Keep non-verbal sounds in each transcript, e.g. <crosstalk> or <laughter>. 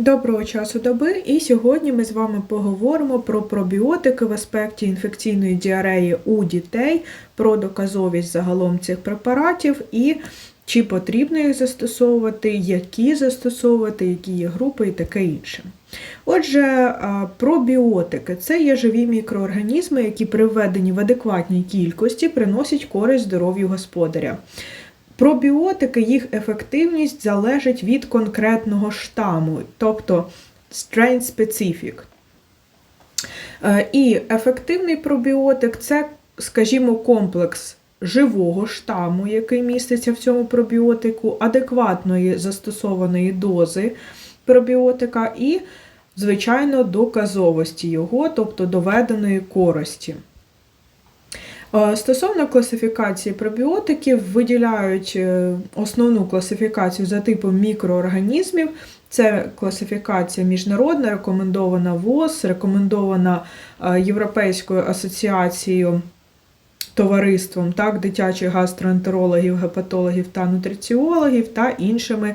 Доброго часу доби, і сьогодні ми з вами поговоримо про пробіотики в аспекті інфекційної діареї у дітей, про доказовість загалом цих препаратів і чи потрібно їх застосовувати, які застосовувати, які є групи і таке інше. Отже, пробіотики це є живі мікроорганізми, які при введенні в адекватній кількості приносять користь здоров'ю господаря. Пробіотики, їх ефективність залежить від конкретного штаму, тобто strain specific. Е, І ефективний пробіотик це, скажімо, комплекс живого штаму, який міститься в цьому пробіотику, адекватної застосованої дози пробіотика і, звичайно, доказовості його, тобто доведеної користі. Е, Стосовно класифікації пробіотиків, виділяють е, основну класифікацію за типом мікроорганізмів. Це класифікація міжнародна, рекомендована ВОЗ, рекомендована е, Європейською асоціацією товариством так, дитячих гастроентерологів, гепатологів та нутриціологів та іншими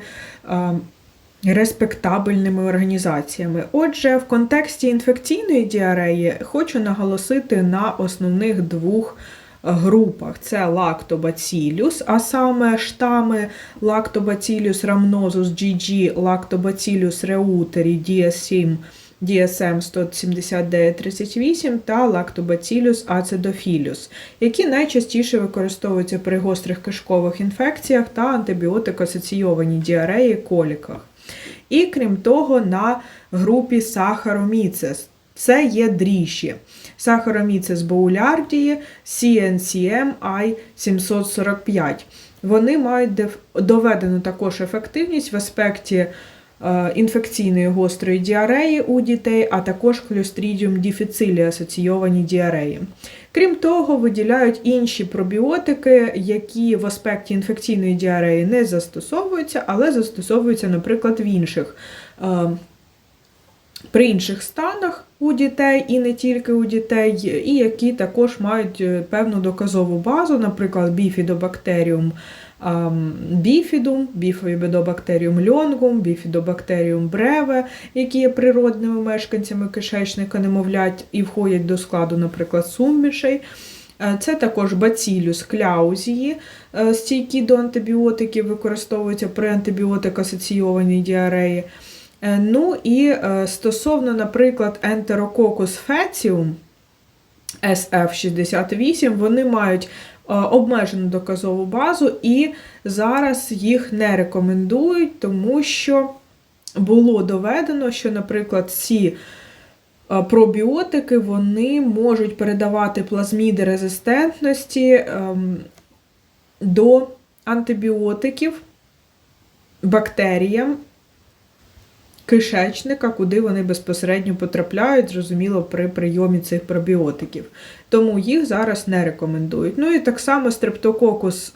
респектабельними організаціями. Отже, в контексті інфекційної діареї хочу наголосити на основних двох групах: це лактобацілюс, а саме штами лактобацілюс рамнозус GG, лактобацілюс реутері DS7. DSM 17938 та лактобацілюс ацидофілюс, які найчастіше використовуються при гострих кишкових інфекціях та антибіотик-асоційованій діареї коліках. І крім того, на групі сахароміцес. Це є дріжджі. Сахароміцес боулярдії CNCM I745. Вони мають доведену також ефективність в аспекті е, інфекційної гострої діареї у дітей, а також Clostridium difficile асоційовані діареї. Крім того, виділяють інші пробіотики, які в аспекті інфекційної діареї не застосовуються, але застосовуються, наприклад, в інших. е, При інших станах у дітей і не тільки у дітей, і які також мають е, певну доказову базу, наприклад, біфідобактеріум біфідум, біфідобактеріум льонгум, біфідобактеріум бреве, які є природними мешканцями кишечника немовлять і входять до складу, наприклад, сумішей. Е, Це також бацілюс кляузії, е, стійкі до антибіотиків, використовуються при антибіотик-асоційованій діареї. Е, Ну і стосовно, наприклад, Enterococcus faecium SF68, вони мають обмежену доказову базу, і зараз їх не рекомендують, тому що було доведено, що, наприклад, ці пробіотики вони можуть передавати плазміди резистентності ем, до антибіотиків бактеріям кишечника, куди вони безпосередньо потрапляють, зрозуміло, при прийомі цих пробіотиків. Тому їх зараз не рекомендують. Ну і так само стрептококус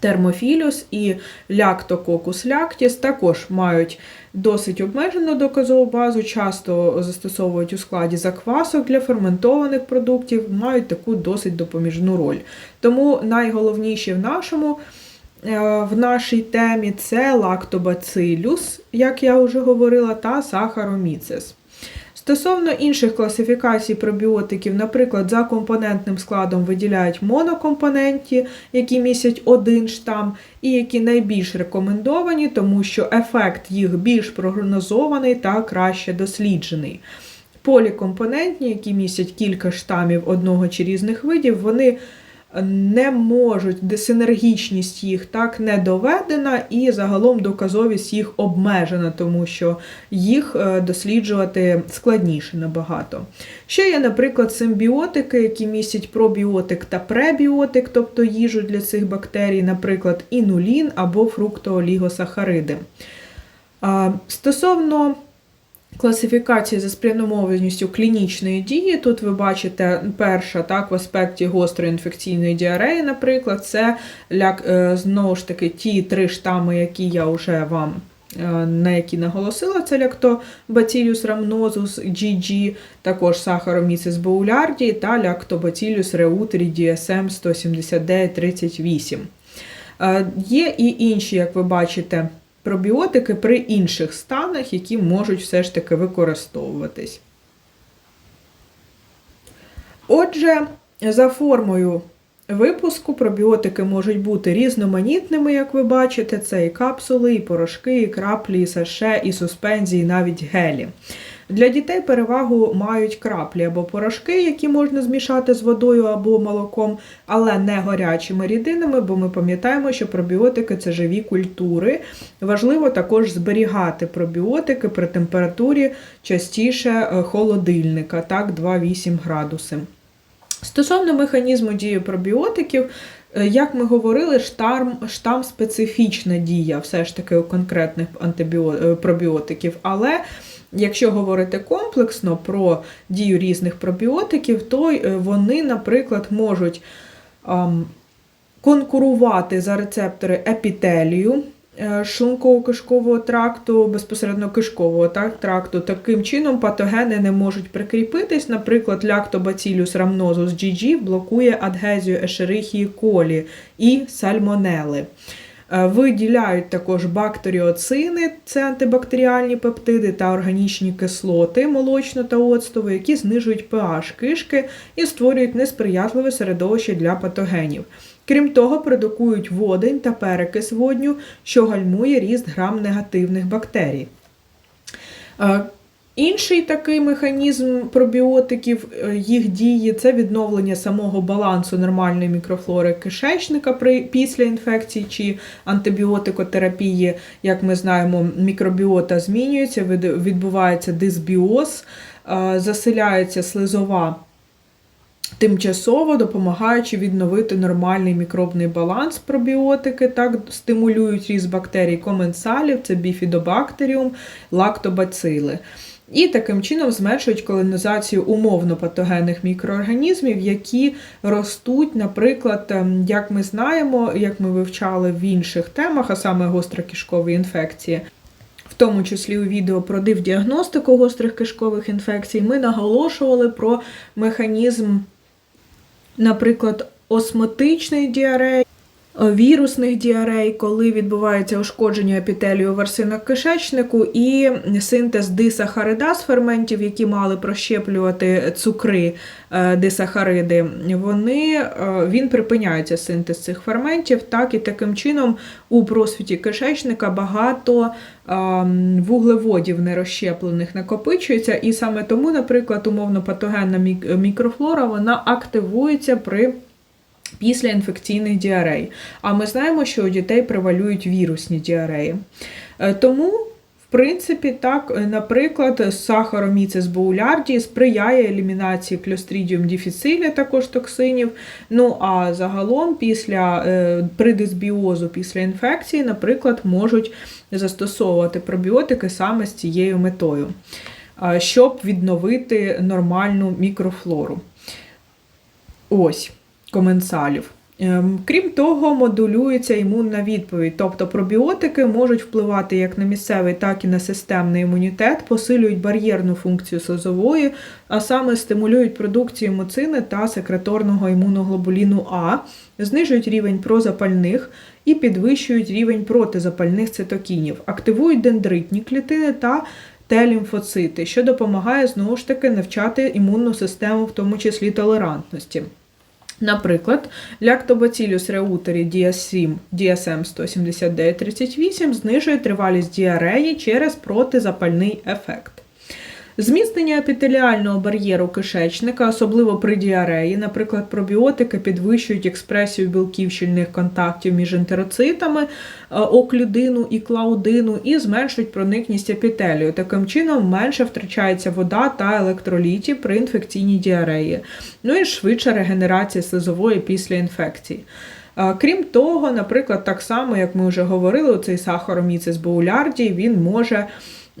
термофілюс і ляктококус ляктіс також мають досить обмежену доказову базу, часто застосовують у складі заквасок для ферментованих продуктів, мають таку досить допоміжну роль. Тому найголовніше в нашому. Е, в нашій темі це лактобацилюс, як я вже говорила, та сахароміцес. Стосовно інших класифікацій пробіотиків, наприклад, за компонентним складом виділяють монокомпоненті, які містять один штам, і які найбільш рекомендовані, тому що ефект їх більш прогнозований та краще досліджений. Полікомпонентні, які містять кілька штамів одного чи різних видів, вони не можуть, де синергічність їх так не доведена, і загалом доказовість їх обмежена, тому що їх е, досліджувати складніше набагато. Ще є, наприклад, симбіотики, які містять пробіотик та пребіотик, тобто їжу для цих бактерій, наприклад, інулін або фруктоолігосахариди. Стосовно Класифікації за спрямованістю клінічної дії. Тут ви бачите перша так, в аспекті гострої інфекційної діареї, наприклад, це е, знову ж таки ті три штами, які я вже вам е, на які наголосила, це ляктобацілюс рамнозус GG, також сахароміцис боулярді та ляктобацілюс реутері DSM 17938. Є і інші, як ви бачите, пробіотики при інших станах, які можуть все ж таки використовуватись. Отже, за формою випуску пробіотики можуть бути різноманітними, як ви бачите, це і капсули, і порошки, і краплі, і саше, і суспензії, і навіть гелі. Для дітей перевагу мають краплі або порошки, які можна змішати з водою або молоком, але не гарячими рідинами, бо ми пам'ятаємо, що пробіотики це живі культури. Важливо також зберігати пробіотики при температурі частіше е, холодильника, так, 2-8 градуси. Стосовно механізму дії пробіотиків, е, як ми говорили, штам, штам специфічна дія все ж таки у конкретних антибіо... е, пробіотиків, але якщо говорити комплексно про дію різних пробіотиків, то е, вони, наприклад, можуть конкурувати за рецептори епітелію е, шлунково-кишкового тракту, безпосередньо кишкового так, тракту. Таким чином патогени не можуть прикріпитись. Наприклад, Lactobacillus rhamnosus GG блокує адгезію Escherichia coli і сальмонели. Е, Виділяють також бактеріоцини, це антибактеріальні пептиди та органічні кислоти молочно та оцтові, які знижують pH кишки і створюють несприятливе середовище для патогенів. Крім того, продукують водень та перекис водню, що гальмує ріст грам негативних бактерій. Інший такий механізм пробіотиків, е, їх дії це відновлення самого балансу нормальної мікрофлори кишечника при, після інфекції чи антибіотикотерапії. Як ми знаємо, мікробіота змінюється, відбувається дисбіоз, е, заселяється слизова тимчасово, допомагаючи відновити нормальний мікробний баланс пробіотики, так стимулюють ріст бактерій коменсалів, це біфідобактеріум, лактобацили. І таким чином зменшують колонізацію умовно патогенних мікроорганізмів, які ростуть, наприклад, ем, як ми знаємо, як ми вивчали в інших темах, а саме гострокишкові інфекції. В тому числі у відео про дивдіагностику гострих кишкових інфекцій, ми наголошували про механізм, наприклад, осмотичної діареї, вірусних діарей, коли відбувається ушкодження епітелію в арсинах кишечнику і синтез дисахарида з ферментів, які мали прощеплювати цукри, е, дисахариди, вони, е, він припиняється синтез цих ферментів, так і таким чином у просвіті кишечника багато ем, вуглеводів нерозщеплених накопичується, і саме тому, наприклад, умовно патогенна мікрофлора вона активується при після інфекційних діарей. А ми знаємо, що у дітей превалюють вірусні діареї. Е, Тому, в принципі, так, е, наприклад, сахароміцис боулярді сприяє елімінації Clostridium difficile, також токсинів. Ну а загалом після е, при дисбіозу після інфекції, наприклад, можуть застосовувати пробіотики саме з цією метою, щоб відновити нормальну мікрофлору. Ось коменсалів. Ем, Крім того, модулюється імунна відповідь, тобто пробіотики можуть впливати як на місцевий, так і на системний імунітет, посилюють бар'єрну функцію слизової, а саме стимулюють продукцію муцини та секреторного імуноглобуліну А, знижують рівень прозапальних і підвищують рівень протизапальних цитокінів, активують дендритні клітини та Т-лімфоцити, що допомагає знову ж таки навчати імунну систему, в тому числі толерантності. Наприклад, Lactobacillus реутері DSM 17938 знижує тривалість діареї через протизапальний ефект. Зміцнення епітеліального бар'єру кишечника, особливо при діареї, наприклад, пробіотики підвищують експресію білків щільних контактів між ентероцитами, е, оклюдину і клаудину і зменшують проникність епітелію. Таким чином менше втрачається вода та електролітів при інфекційній діареї. Ну і швидша регенерація слизової після інфекції. Е, Крім того, наприклад, так само, як ми вже говорили, цей сахароміцис боулярді, він може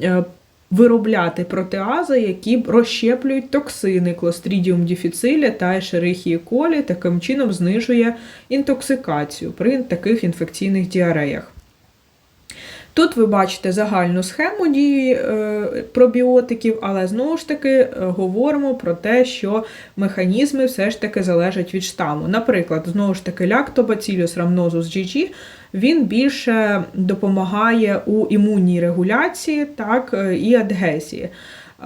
е, виробляти протеази, які розщеплюють токсини Clostridium difficile та Escherichia coli, таким чином знижує інтоксикацію при таких інфекційних діареях. Тут ви бачите загальну схему дії е, пробіотиків, але знову ж таки е, говоримо про те, що механізми все ж таки залежать від штаму. Наприклад, знову ж таки, Lactobacillus rhamnosus GG він більше допомагає у імунній регуляції так, е, і адгезії.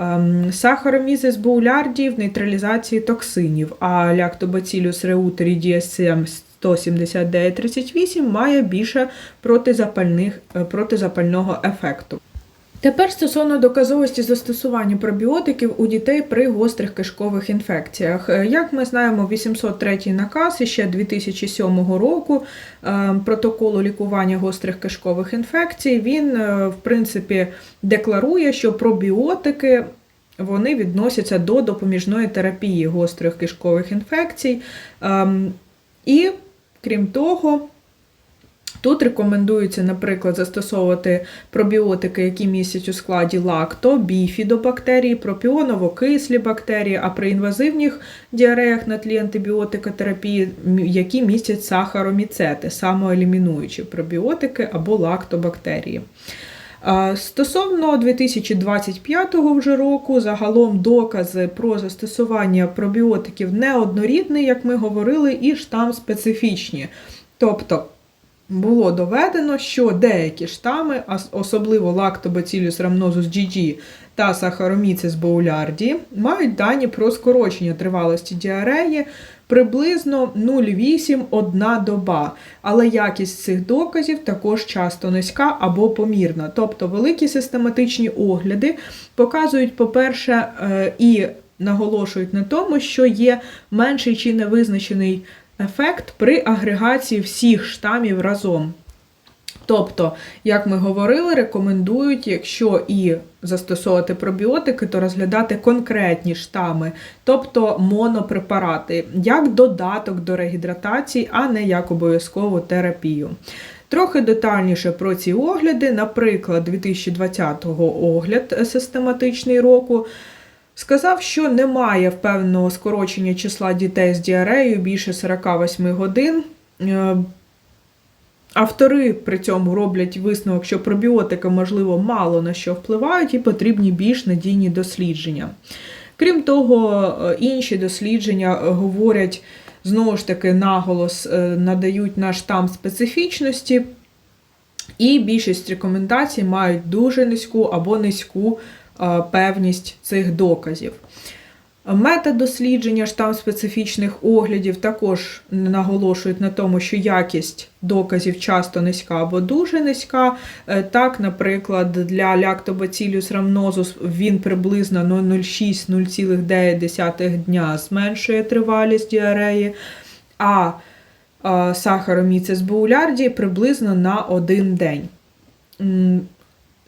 Ем, Сахаромізис боулярді в нейтралізації токсинів, а ляктобацилюс реутері DSM 17938 має більше протизапальних, е, протизапального ефекту. Тепер стосовно доказовості застосування пробіотиків у дітей при гострих кишкових інфекціях. Е, Як ми знаємо, 803 наказ іще 2007 року е, протоколу лікування гострих кишкових інфекцій, він, е, в принципі, декларує, що пробіотики вони відносяться до допоміжної терапії гострих кишкових інфекцій. Ем, І, крім того, Тут рекомендується, наприклад, застосовувати пробіотики, які містять у складі лакто, біфідобактерії, пропіоново-кислі бактерії, а при інвазивних діареях на тлі антибіотикотерапії, які містять сахароміцети, самоелімінуючі пробіотики або лактобактерії. Стосовно 2025 вже року, загалом докази про застосування пробіотиків неоднорідні, як ми говорили, і штам специфічні. Тобто було доведено, що деякі штами, особливо лактобацилюс рамнозус GG та сахароміцис боулярді, мають дані про скорочення тривалості діареї приблизно 0,8-1 доба. Але якість цих доказів також часто низька або помірна. Тобто великі систематичні огляди показують, по-перше, е, і наголошують на тому, що є менший чи невизначений ефект при агрегації всіх штамів разом. Тобто, як ми говорили, рекомендують, якщо і застосовувати пробіотики, то розглядати конкретні штами, тобто монопрепарати, як додаток до регідратації, а не як обов'язкову терапію. Трохи детальніше про ці огляди, наприклад, 2020 огляд систематичний року. Сказав, що немає впевненого скорочення числа дітей з діареєю більше 48 годин. Е, Автори при цьому роблять висновок, що пробіотики, можливо, мало на що впливають і потрібні більш надійні дослідження. Крім того, е, інші дослідження говорять, знову ж таки, наголос е, надають на штам специфічності, і більшість рекомендацій мають дуже низьку або низьку певність цих доказів. Метод дослідження штам специфічних оглядів також наголошують на тому, що якість доказів часто низька або дуже низька. Е, Так, наприклад, для ляктобацилюс рамнозус він приблизно 0,6-0,9 дня зменшує тривалість діареї, а е, сахароміцис боулярді приблизно на один день.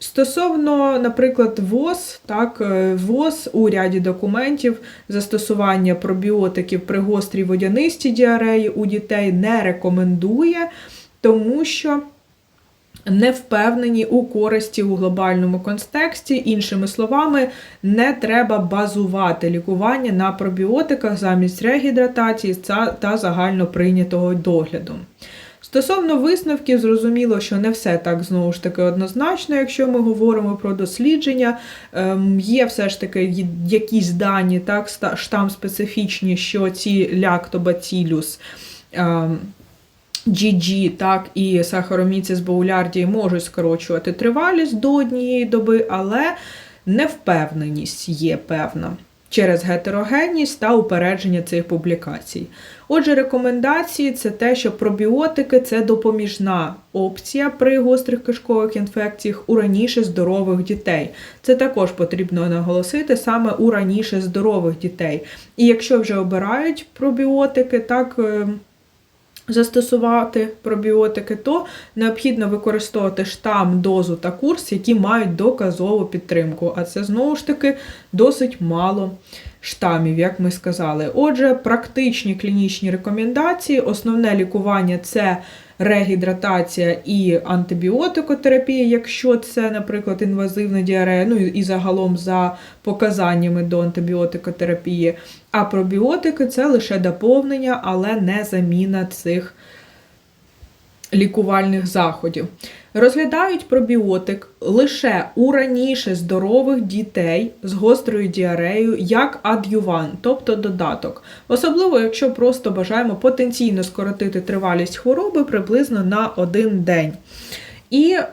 Стосовно, наприклад, ВОЗ, так, е, ВОЗ у ряді документів застосування пробіотиків при гострій водянистій діареї у дітей не рекомендує, тому що не впевнені у користі у глобальному контексті. Іншими словами, не треба базувати лікування на пробіотиках замість регідратації та загально прийнятого догляду. Стосовно висновків, зрозуміло, що не все так знову ж таки однозначно, якщо ми говоримо про дослідження. Ем, Є все ж таки якісь дані, так, штам специфічні, що ці ляктобацилюс. Ем, GG, так, і сахароміцис боулярдії можуть скорочувати тривалість до однієї доби, але невпевненість є певна через гетерогенність та упередження цих публікацій. Отже, рекомендації це те, що пробіотики це допоміжна опція при гострих кишкових інфекціях у раніше здорових дітей. Це також потрібно наголосити саме у раніше здорових дітей. І якщо вже обирають пробіотики, так. Застосувати пробіотики, то необхідно використовувати штам, дозу та курс, які мають доказову підтримку. А це знову ж таки досить мало штамів, як ми сказали. Отже, практичні клінічні рекомендації, основне лікування це регідратація і антибіотикотерапія, якщо це, наприклад, інвазивна діарея, ну і загалом за показаннями до антибіотикотерапії. А пробіотики це лише доповнення, але не заміна цих лікувальних заходів. Розглядають пробіотик лише у раніше здорових дітей з гострою діареєю як ад'юван, тобто додаток. Особливо, якщо просто бажаємо потенційно скоротити тривалість хвороби приблизно на один день. І е,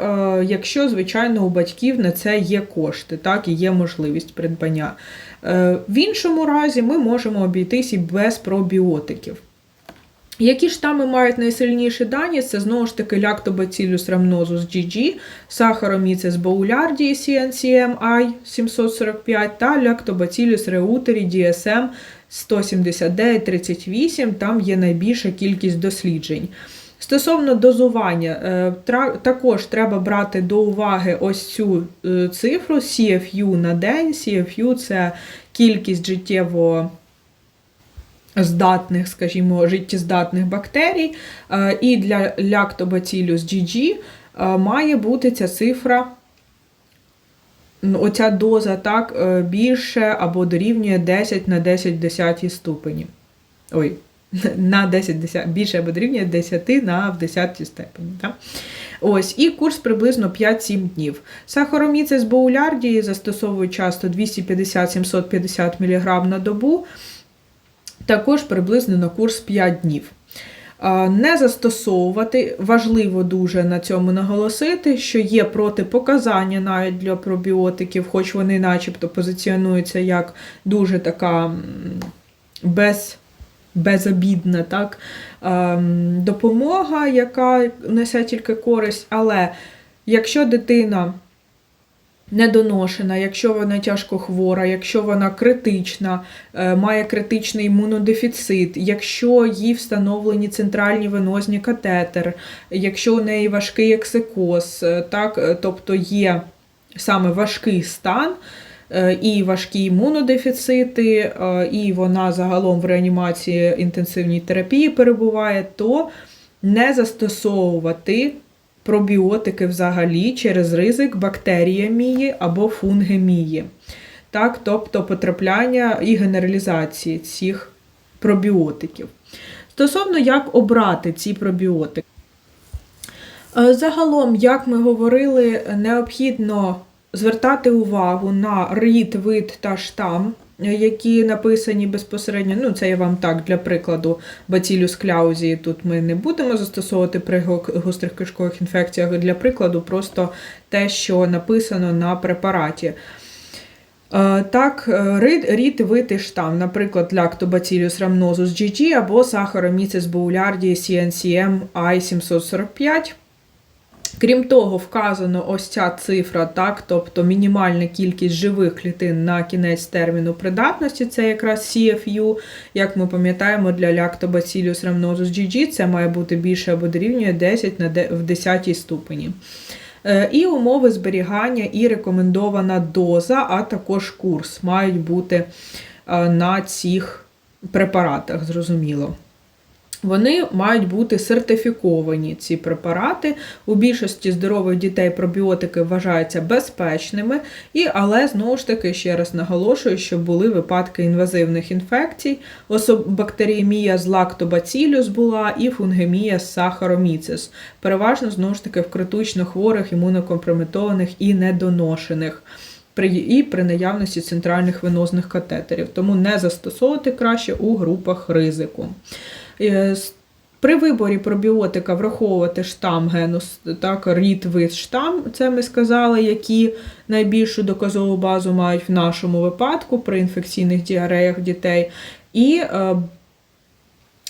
якщо, звичайно, у батьків на це є кошти, так і є можливість придбання. Е, в іншому разі ми можемо обійтись і без пробіотиків. Які штами мають найсильніші дані? Це знову ж таки Lactobacillus rhamnosus GG, Saccharomyces boulardii CNCM I 745 та Lactobacillus reuteri DSM 17938, там є найбільша кількість досліджень. Стосовно дозування, е, також треба брати до уваги ось цю е, цифру CFU на день. CFU це кількість життєво здатних, скажімо, життєздатних бактерій. Е, І для Lactobacillus GG е, має бути ця цифра, оця доза так, е, більше або дорівнює 10 на 10 в 10 ступені. Ой, <laughs> на 10, 10 більше або дорівнює 10 на 10 степені. Так? Ось, і курс приблизно 5-7 днів. Сахароміцес боулярдії застосовують часто 250-750 мг на добу, також приблизно на курс 5 днів. Не застосовувати, важливо дуже на цьому наголосити, що є протипоказання навіть для пробіотиків, хоч вони начебто позиціонуються як дуже така без безобідна так, допомога, яка несе тільки користь. Але якщо дитина недоношена, якщо вона тяжко хвора, якщо вона критична, е, має критичний імунодефіцит, якщо їй встановлені центральні венозні катетер, якщо у неї важкий ексикоз, е, так, е, тобто є саме важкий стан, і важкі імунодефіцити, і вона загалом в реанімації інтенсивній терапії перебуває, то не застосовувати пробіотики взагалі через ризик бактеріємії або фунгемії. Так, тобто потрапляння і генералізації цих пробіотиків. Стосовно як обрати ці пробіотики. Е, Загалом, як ми говорили, необхідно звертати увагу на рід, вид та штам, які написані безпосередньо. Ну, це я вам так для прикладу Bacillus clausii тут ми не будемо застосовувати при гострих кишкових інфекціях. Для прикладу, просто те, що написано на препараті. Е, Так, е, рід, вид штам, наприклад, Lactobacillus rhamnosus GG або Saccharomyces boulardii CNCM I745. Крім того, вказано ось ця цифра, так, тобто мінімальна кількість живих клітин на кінець терміну придатності, це якраз CFU. Як ми пам'ятаємо, для Lactobacillus rhamnosus GG це має бути більше або дорівнює 10 на в 10 ступені. Е, І умови зберігання і рекомендована доза, а також курс мають бути е, на цих препаратах, зрозуміло. Вони мають бути сертифіковані, ці препарати. У більшості здорових дітей пробіотики вважаються безпечними, і, але знову ж таки, ще раз наголошую, що були випадки інвазивних інфекцій, бактеріємія з лактобацілюс була і фунгемія з сахароміцис. Переважно, знову ж таки, в критично хворих, імунокомпрометованих і недоношених. При і при наявності центральних венозних катетерів, тому не застосовувати краще у групах ризику. Е, При виборі пробіотика враховувати штам генус, так, рід вид штам, це ми сказали, які найбільшу доказову базу мають в нашому випадку при інфекційних діареях дітей. І е,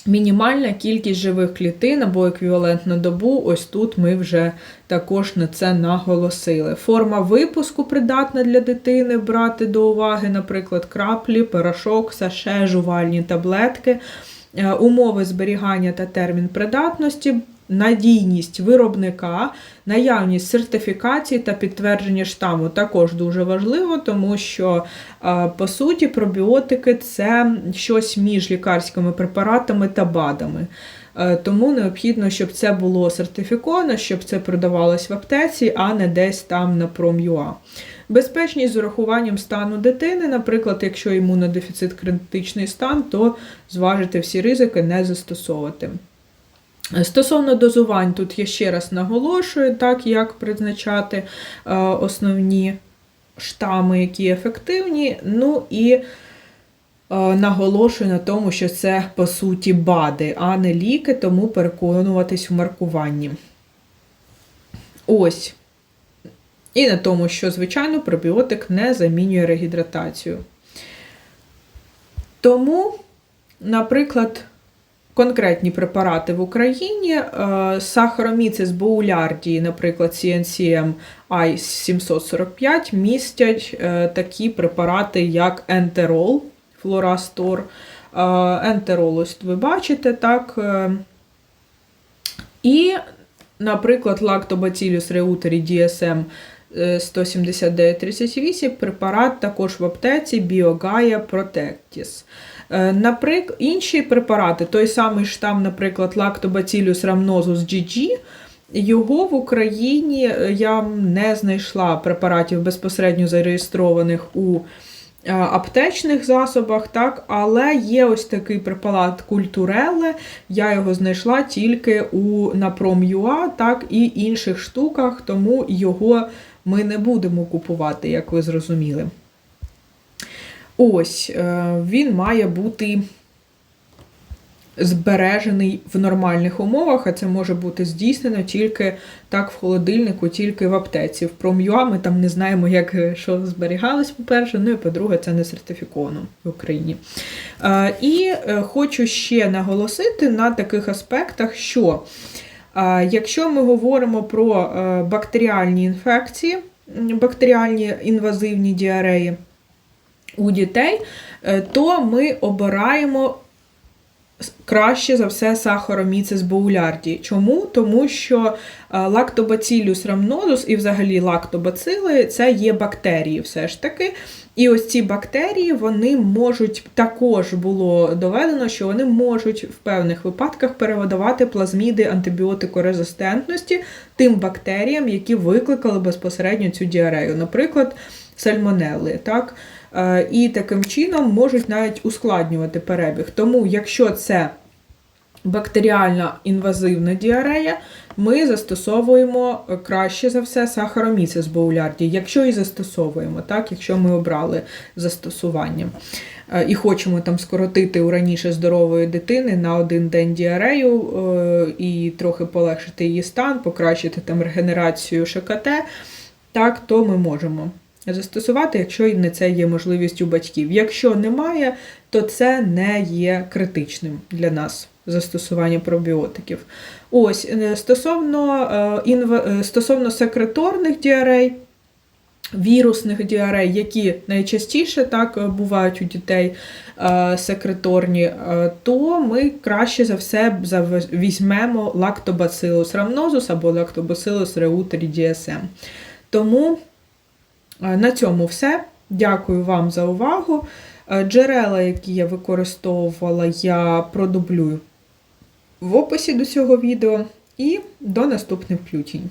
мінімальна кількість живих клітин або еквівалент на добу, ось тут ми вже також на це наголосили. Форма випуску придатна для дитини брати до уваги, наприклад, краплі, порошок, саше, жувальні таблетки. Е, умови зберігання та термін придатності, надійність виробника, наявність сертифікації та підтвердження штаму також дуже важливо, тому що, е, по суті, пробіотики це щось між лікарськими препаратами та БАДами. Е, Тому необхідно, щоб це було сертифіковано, щоб це продавалось в аптеці, а не десь там на Prom.ua. Безпечність з урахуванням стану дитини, наприклад, якщо імунодефіцит критичний стан, то зважити всі ризики, не застосовувати. Стосовно дозувань, тут я ще раз наголошую, так, як призначати е, основні штами, які ефективні. Ну і е, наголошую на тому, що це по суті БАДи, а не ліки, тому переконуватись у маркуванні. Ось. І на тому, що, звичайно, пробіотик не замінює регідратацію. Тому, наприклад, конкретні препарати в Україні, е, сахароміцис боулярдії, наприклад, CNCM I745, містять е, такі препарати, як ентерол, флорастор. Е, Ентерол, ось ви бачите, так. І, наприклад, лактобацилюс реутері DSM 17938 препарат також в аптеці Біогая. Е, Наприклад, інші препарати, той самий штам, наприклад, Lactobacillus rhamnosus GG, його в Україні е, я не знайшла препаратів безпосередньо зареєстрованих у е, аптечних засобах, так, але є ось такий препарат Культуреле, я його знайшла тільки у Напrom.ua, так, і інших штуках, тому його ми не будемо купувати, як ви зрозуміли. Ось, е, він має бути збережений в нормальних умовах, а це може бути здійснено тільки так в холодильнику, тільки в аптеці. В Пром'юа ми там не знаємо, як е, що зберігалось, по-перше, ну і по-друге, це не сертифіковано в Україні. Е, І хочу ще наголосити на таких аспектах, що якщо ми говоримо про е, бактеріальні інфекції, бактеріальні інвазивні діареї, у дітей, е, то ми обираємо краще за все сахароміцис боулярді. Чому? Тому що е, лактобацилюс рамнозус і взагалі лактобацили це є бактерії все ж таки. І ось ці бактерії вони можуть також було доведено, що вони можуть в певних випадках перевидавати плазміди антибіотикорезистентності тим бактеріям, які викликали безпосередньо цю діарею, наприклад, сальмонели. Так? Е, І таким чином можуть навіть ускладнювати перебіг. Тому, якщо це бактеріальна інвазивна діарея, ми застосовуємо е, краще за все сахароміцис боулярді, якщо і застосовуємо, так, якщо ми обрали застосування. Е, І хочемо там скоротити у раніше здорової дитини на один день діарею і трохи полегшити її стан, покращити там регенерацію ШКТ, так, то ми можемо застосувати, якщо не це є можливість у батьків. Якщо немає, то це не є критичним для нас застосування пробіотиків. Ось е, стосовно, е, е, стосовно секреторних діарей. Вірусних діарей, які найчастіше так бувають у дітей секреторні, то ми краще за все візьмемо лактобацилус рамнозус або лактобацилус реутері DSM. Тому Е, На цьому все. Дякую вам за увагу. Е, Джерела, які я використовувала, я продублюю в описі до цього відео. І до наступних включень.